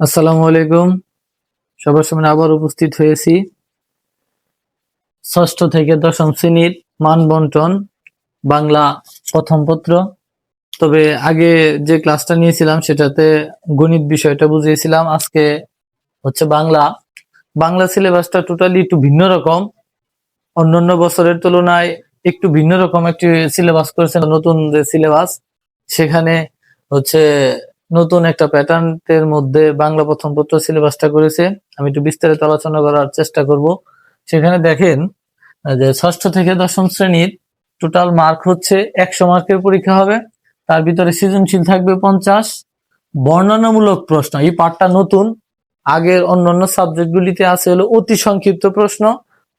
আসসালামু আলাইকুম। সবার সামনে আবার উপস্থিত হয়েছি। ষষ্ঠ থেকে দশম শ্রেণির মান বন্টন, বাংলা প্রথম পত্র। তবে আগে যে ক্লাসটা নিয়েছিলাম, সেটাতে গণিত বিষয়টা বুঝিয়েছিলাম। আজকে হচ্ছে বাংলা। বাংলা সিলেবাসটা টোটালি একটু ভিন্ন রকম। অন্যান্য বছরের তুলনায় একটু ভিন্ন রকম একটি সিলেবাস করেছে নতুন যে সিলেবাস, সেখানে হচ্ছে নতুন একটা প্যাটার্নের মধ্যে বাংলা প্রথম পত্র সিলেবাসটা করেছে। আমি একটু বিস্তারিত আলোচনা করার চেষ্টা করব। সেখানে দেখেন যে ষষ্ঠ থেকে দশম শ্রেণির টোটাল মার্ক হচ্ছে একশো মার্কের পরীক্ষা হবে। তার ভিতরে সৃজনশীল থাকবে পঞ্চাশ। বর্ণনামূলক প্রশ্ন, এই পাঠটা নতুন। আগের অন্যান্য সাবজেক্টগুলিতে আছে হলো অতি সংক্ষিপ্ত প্রশ্ন।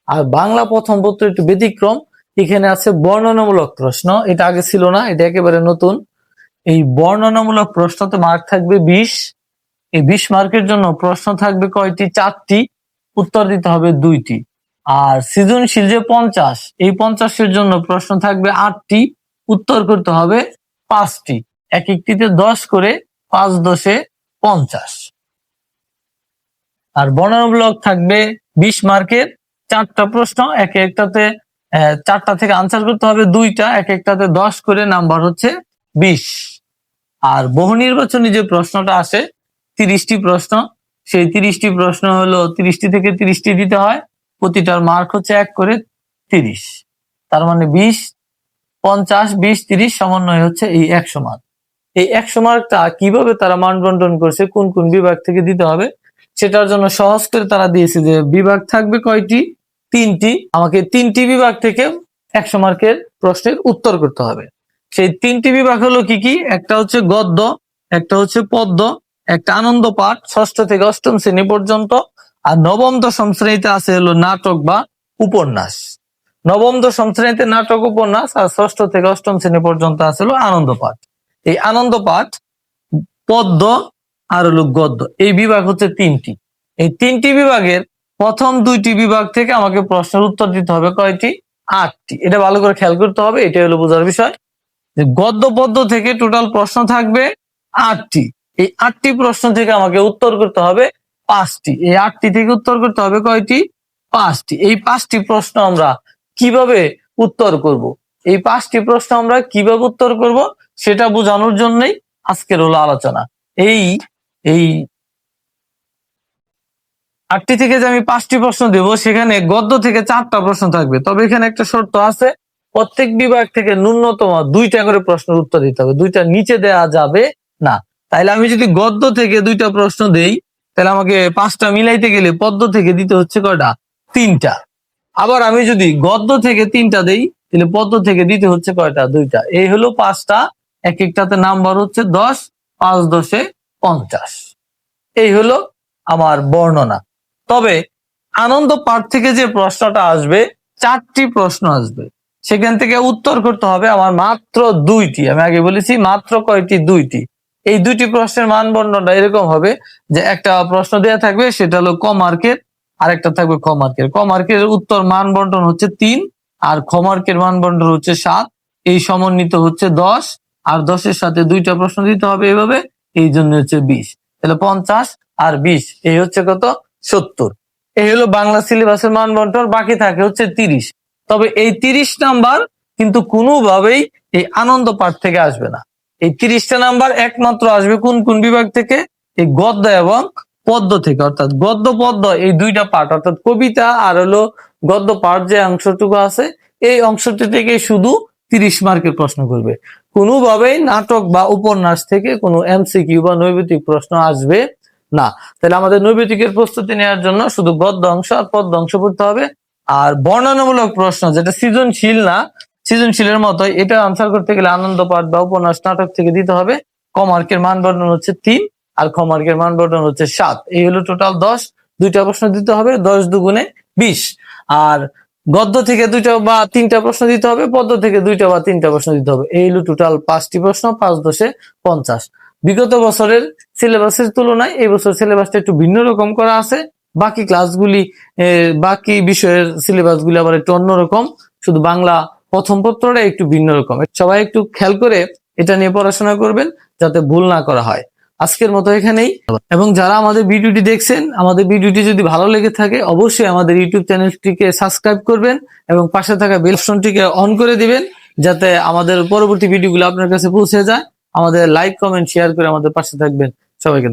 আর বাংলা প্রথম পত্র একটু ব্যতিক্রম, এখানে আছে বর্ণনামূলক প্রশ্ন। এটা আগে ছিল না, এটা একেবারে নতুন। এই বর্ণনামূলক প্রশ্নতে মার্ক থাকবে বিশ। এই বিশ মার্কের জন্য প্রশ্ন থাকবে কয়টি? চারটি। উত্তর দিতে হবে দুইটি। আর সৃজনশীল যে পঞ্চাশ, এই পঞ্চাশের জন্য প্রশ্ন থাকবে আটটি। উত্তর করতে হবে পাঁচটি। এক একটিতে দশ করে পাঁচ দশে পঞ্চাশ। আর বর্ণনামূলক থাকবে বিশ মার্কের চারটা প্রশ্ন। এক একটাতে চারটা থেকে আনসার করতে হবে দুইটা। এক একটাতে দশ করে নাম্বার হচ্ছে বিশ। আর বহু নির্বাচনী যে প্রশ্নটা আসে, তিরিশটি প্রশ্ন, সেই তিরিশটি প্রশ্ন হলো তিরিশটি থেকে তিরিশটি দিতে হয়, প্রতিটার মার্ক হচ্ছে এক করে তিরিশ। তার মানে বিশ, পঞ্চাশ, বিশ, তিরিশ সমন্বয় হচ্ছে এই একশো মার্ক এই একশো মার্কটা কীভাবে তারা মান বন্টন করছে, কোন কোন বিভাগ থেকে দিতে হবে, সেটার জন্য সহজ করে তারা দিয়েছে যে বিভাগ থাকবে কয়টি? তিনটি। আমাকে তিনটি বিভাগ থেকে একশো মার্কের প্রশ্নের উত্তর করতে হবে। সেই তিনটি বিভাগ হলো কি কি? একটা হচ্ছে গদ্য, একটা হচ্ছে পদ্য, একটা আনন্দ পাঠ, ষষ্ঠ থেকে অষ্টম শ্রেণি পর্যন্ত, আর নবম দশম শ্রেণীতে আছে হলো নাটক বা উপন্যাস। নবম দশম শ্রেণীতে নাটক, উপন্যাস, আর ষষ্ঠ থেকে অষ্টম শ্রেণি পর্যন্ত আছে হলো আনন্দ পাঠ। এই আনন্দ পাঠ, পদ্য, আর হলো গদ্য, এই বিভাগ হচ্ছে তিনটি। এই তিনটি বিভাগের প্রথম দুইটি বিভাগ থেকে আমাকে প্রশ্নের উত্তর দিতে হবে কয়টি? আটটি। এটা ভালো করে খেয়াল করতে হবে, এটাই হলো বোঝার বিষয়। গদ্য পদ্য থেকে টোটাল প্রশ্ন থাকবে আটটি। এই আটটি প্রশ্ন থেকে আমাকে উত্তর করতে হবে পাঁচটি। এই আটটি থেকে উত্তর করতে হবে কয়টি? পাঁচটি। এই পাঁচটি প্রশ্ন আমরা কীভাবে উত্তর করব? এই পাঁচটি প্রশ্ন আমরা কীভাবে উত্তর করব সেটা বোঝানোর জন্যই আজকের হলো আলোচনা। এই এই আটটি থেকে যে আমি পাঁচটি প্রশ্ন দেব, সেখানে গদ্য থেকে চারটা প্রশ্ন থাকবে। তবে এখানে একটা শর্ত আছে প্রত্যেক বিভাগ থেকে ন্যূনতম দুইটা করে প্রশ্নের উত্তর দিতে হবে। দুইটা নিচে দেয়া যাবে না। তাইলে আমি যদি গদ্য থেকে দুইটা প্রশ্ন দেই তাহলে আমাকে পাঁচটা মিলাইতে গেলে পদ্ম থেকে দিতে হচ্ছে কয়টা? তিনটা। আবার আমি যদি গদ্য থেকে তিনটা দেই তাহলে পদ্ম থেকে দিতে হচ্ছে কয়টা? দুইটা। এই হলো পাঁচটা। এক একটাতে নাম্বার হচ্ছে দশ, পাঁচ দশে পঞ্চাশ। এই হলো আমার বর্ণনা। তবে আনন্দ পাঠ থেকে যে প্রশ্নটা আসবে, চারটি প্রশ্ন আসবে। সেখান থেকে উত্তর করতে হবে আমার মাত্র দুইটি। আমি আগে বলেছি মাত্র কয়টি? দুইটি। এই দুইটি প্রশ্নের মান বর্ণনা এরকম হবে যে একটা প্রশ্ন দেওয়া থাকবে, সেটা হলো ক মার্কের আর একটা থাকবে খ মার্কের। ক মার্কের উত্তর মান বন্টন হচ্ছে তিন, আর খ মার্কের মান বন্টন হচ্ছে সাত। এই সমন্বিত হচ্ছে দশ, আর দশের সাথে দুইটা প্রশ্ন দিতে হবে এভাবে, এই জন্য হচ্ছে বিশ। তাহলে পঞ্চাশ আর বিশ, এই হচ্ছে কত? সত্তর। এই হলো বাংলা সিলেবাসের মান বন্টন বাকি থাকে হচ্ছে তিরিশ। তবে এই তিরিশ নাম্বার কিন্তু কোনোভাবেই এই আনন্দ পাঠ থেকে আসবে না। এই তিরিশটা নাম্বার একমাত্র আসবে কোন কোন বিভাগ থেকে? এই গদ্য এবং পদ্য থেকে। অর্থাৎ গদ্য, পদ্য এই দুইটা পাঠ, অর্থাৎ কবিতা আর হলো গদ্য পাঠ যে অংশটুকু আছে, এই অংশটি থেকে শুধু তিরিশ মার্কের প্রশ্ন করবে। কোনোভাবেই নাটক বা উপন্যাস থেকে কোনো এমসিকিউ বা নৈবেতিক প্রশ্ন আসবে না। তাহলে আমাদের নৈবেতিকের প্রস্তুতি নেওয়ার জন্য শুধু গদ্য অংশ আর পদ্য অংশ পড়তে হবে। আর বর্ণনামূলক প্রশ্ন, যেটা সৃজনশীল না, সৃজনশীলের মতো এটা আনসার করতে গেলে আনন্দ পাঠ বা উপন্যাস নাটক থেকে দিতে হবে। ক মার্কের মান বর্ণন হচ্ছে তিন, আর খ মার্কের মান বর্ণন হচ্ছে সাত। এই হলো টোটাল দশ। দুইটা প্রশ্ন দিতে হবে, দশ দুগুণে বিশ। আর গদ্য থেকে দুইটা বা তিনটা প্রশ্ন দিতে হবে, পদ্য থেকে দুইটা বা তিনটা প্রশ্ন দিতে হবে। এই হলো টোটাল পাঁচটি প্রশ্ন, পাঁচ দশে পঞ্চাশ। বিগত বছরের সিলেবাসের তুলনায় এই বছর সিলেবাসটা একটু ভিন্ন রকম করা আছে। বাকি ক্লাসগুলি বাকি বিষয়ের সিলেবাস গুলি আবার একটু অন্যরকম, শুধু বাংলা প্রথম পত্রটা একটু ভিন্ন রকম। সবাই একটু খেয়াল করে এটা নিয়ে পড়াশোনা করবেন, যাতে ভুল না করা হয়। আজকের মতো এখানেই। এবং যারা আমাদের ভিডিওটি দেখছেন, আমাদের ভিডিওটি যদি ভালো লেগে থাকে, অবশ্যই আমাদের ইউটিউব চ্যানেলটিকে সাবস্ক্রাইব করবেন এবং পাশে থাকা বেল অন করে দিবেন, যাতে আমাদের পরবর্তী ভিডিওগুলো আপনার কাছে পৌঁছে যায়। আমাদের লাইক কমেন্ট শেয়ার করে আমাদের পাশে থাকবেন। সবাইকে।